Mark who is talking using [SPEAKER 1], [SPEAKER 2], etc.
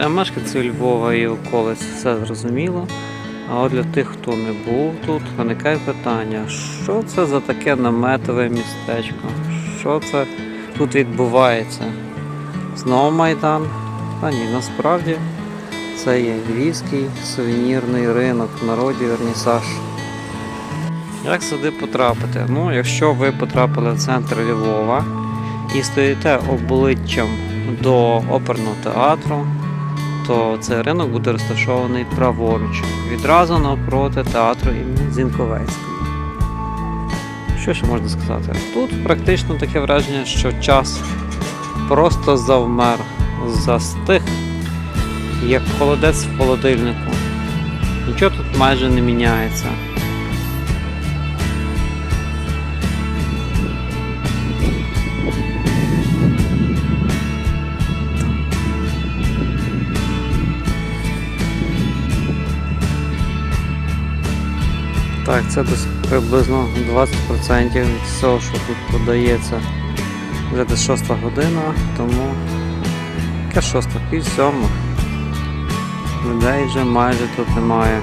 [SPEAKER 1] Для мешканців Львова і околиць все зрозуміло. А от для тих, хто не був тут, виникає питання, що це за таке наметове містечко? Що це тут відбувається? Знову Майдан? Та ні, насправді це є львівський сувенірний ринок в народі Вернісаж. Як сюди потрапити? Ну, якщо ви потрапили в центр Львова і стоїте обличчям до оперного театру, то цей ринок буде розташований праворуч, відразу навпроти театру імені Зінковецького. Що ще можна сказати? Тут практично таке враження, що час просто завмер, застиг, як холодець в холодильнику. Нічого тут майже не міняється. Так, це десь приблизно 20% від всього, що тут подається. Вже десь 6 година, тому яке 6, пів сьома. Людей вже майже тут немає.